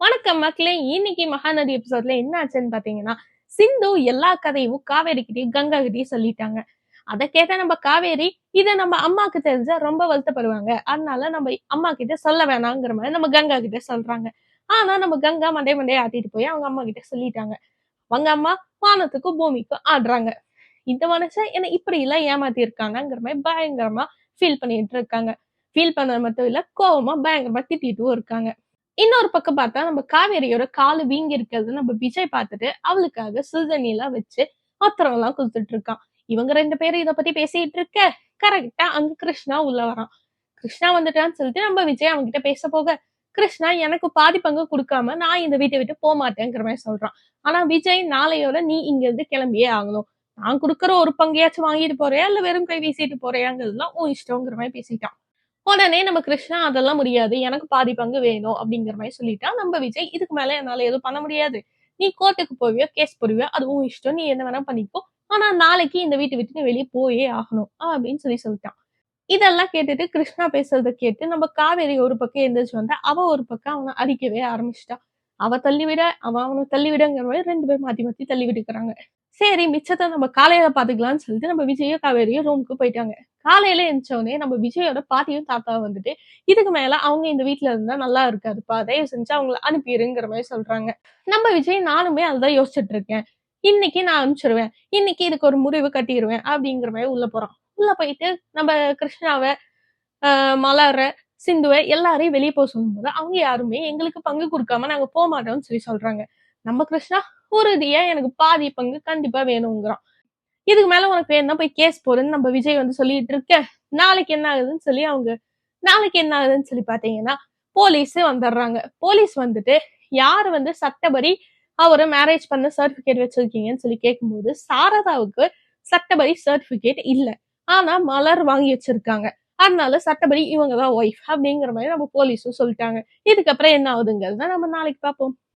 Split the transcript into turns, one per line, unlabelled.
வணக்கம் மக்களே இன்னைக்கு மகாநதி எபிசோட்ல என்ன ஆச்சுன்னு பாத்தீங்கன்னா சிந்து எல்லா கதையும் காவேரி கிட்டயும் கங்கா கிட்டயும் சொல்லிட்டாங்க. அதை கேட்ட நம்ம காவேரி இதை நம்ம அம்மாக்கு தெரிஞ்சா ரொம்ப வருத்தப்படுவாங்க. அதனால நம்ம அம்மா கிட்ட சொல்ல வேணாங்கிற மாதிரி நம்ம கங்கா கிட்ட சொல்றாங்க. ஆனா நம்ம கங்கா மண்டே மண்டே ஆட்டிட்டு போய் அவங்க அம்மா கிட்ட சொல்லிட்டாங்க. அவங்க அம்மா வானத்துக்கும் பூமிக்கும் ஆடுறாங்க. இந்த மனுஷன் என்ன இப்படி எல்லாம் ஏமாத்தி இருக்காங்கிற மாதிரி பயங்கரமா ஃபீல் பண்ணிட்டு இருக்காங்க. ஃபீல் பண்ணது மட்டும் இல்ல கோவமா பயங்கரமா திட்டிட்டும் இருக்காங்க. இன்னொரு பக்கம் பார்த்தா நம்ம காவேரியோட காலு வீங்கி இருக்கிறது நம்ம விஜய் பார்த்துட்டு அவளுக்காக சுடுதண்ணி எல்லாம் வச்சு ஆத்திரம் எல்லாம் கொடுத்துட்டு இருக்கான் இவங்க ரெண்டு பேரும் இத பத்தி பேசிட்டு இருக்க. கரெக்டா அங்க கிருஷ்ணா உள்ள வரான். கிருஷ்ணா வந்துட்டான்னு சொல்லிட்டு நம்ம விஜய் அவன்கிட்ட பேச போக கிருஷ்ணா எனக்கு பாதி பங்கு கொடுக்காம நான் இந்த வீட்டை விட்டு போக மாட்டேங்கிற மாதிரி சொல்றான். ஆனா விஜய் நாளையோட நீ இங்க இருந்து கிளம்பியே ஆகணும். நான் கொடுக்குற ஒரு பங்கையாச்சும் வாங்கிட்டு போறியா? இல்ல வெறும் கை வீசிட்டு போறியாங்கிறதுலாம் உன் இஷ்டங்கிற மாதிரி பேசிட்டான். உடனே நம்ம கிருஷ்ணா அதெல்லாம் முடியாது. எனக்கு பாதி பங்கு வேணும். அப்படிங்கிற மாதிரி சொல்லிட்டா நம்ம விஜய் இதுக்கு மேல என்னால எதுவும் பண்ண முடியாது. நீ கோர்ட்டுக்கு போவியோ கேஸ் போடுவியோ அது உன் இஷ்டம். நீ என்ன வேணா பண்ணிக்கோ. ஆனா நாளைக்கு இந்த வீட்டை விட்டு நீ வெளியே போயே ஆகணும். அப்படின்னு சொல்லி சொல்லிட்டான். இதெல்லாம் கேட்டுட்டு கிருஷ்ணா பேசுறத கேட்டு நம்ம காவேரி ஒரு பக்கம் எழுந்திரிச்சு வந்தா அவ ஒரு பக்கம் அவனை அடிக்கவே ஆரம்பிச்சிட்டா. அவ தள்ளி விட அவன் அவனை தள்ளி விடங்கிற மாதிரி ரெண்டு பேரும் மாத்தி மாத்தி தள்ளி விட்டுக்கிறாங்க. சரி மிச்சத்தை நம்ம காலையில பாத்துக்கலாம்னு சொல்லிட்டு நம்ம விஜயும் காவேரியும் ரூமுக்கு போயிட்டாங்க. காலையில எழுந்தோடனே நம்ம விஜயோட பாட்டியும் தாத்தாவும் வந்துட்டு இதுக்கு மேல அவங்க இந்த வீட்ல இருந்தா நல்லா இருக்காதுப்பா தயவு செஞ்சு அவங்கள அனுப்பிடுங்கிற மாதிரி சொல்றாங்க. நம்ம விஜய் நானுமே அதுதான் யோசிச்சுட்டு இருக்கேன். இன்னைக்கு நான் அனுப்பிச்சிருவேன். இன்னைக்கு இதுக்கு ஒரு முடிவு கட்டிடுவேன் அப்படிங்கிற மாதிரி உள்ள போறோம் உள்ள போயிட்டு நம்ம கிருஷ்ணாவை மலர சிந்துவை எல்லாரையும் வெளியே போக சொல்லும்போது அவங்க யாருமே எங்களுக்கு பங்கு கொடுக்காம நாங்க போக மாட்டோம்னு சொல்லி சொல்றாங்க. நம்ம கிருஷ்ணா உறுதியா எனக்கு பாதி பங்கு கண்டிப்பா வேணுங்கிறான். இதுக்கு மேல உனக்கு வேணும்னா போய் கேஸ் போறேன்னு நம்ம விஜய் வந்து சொல்லிட்டு இருக்க நாளைக்கு என்ன ஆகுதுன்னு சொல்லி அவங்க நாளைக்கு என்ன ஆகுதுன்னு சொல்லி பாத்தீங்கன்னா போலீஸ் வந்துடுறாங்க. போலீஸ் வந்துட்டு யாரு வந்து சட்டப்படி அவரை மேரேஜ் பண்ண சர்டிபிகேட் வச்சிருக்கீங்கன்னு சொல்லி கேட்கும்போது சாரதாவுக்கு சட்டப்படி சர்டிபிகேட் இல்ல. ஆனா மலர் வாங்கி வச்சிருக்காங்க. அதனால சட்டப்படி இவங்க தான் ஒய்ஃப் அப்படிங்கிற மாதிரி நம்ம போலீஸும் சொல்லிட்டாங்க. இதுக்கப்புறம் என்ன ஆகுதுங்கிறது நம்ம நாளைக்கு பார்ப்போம்.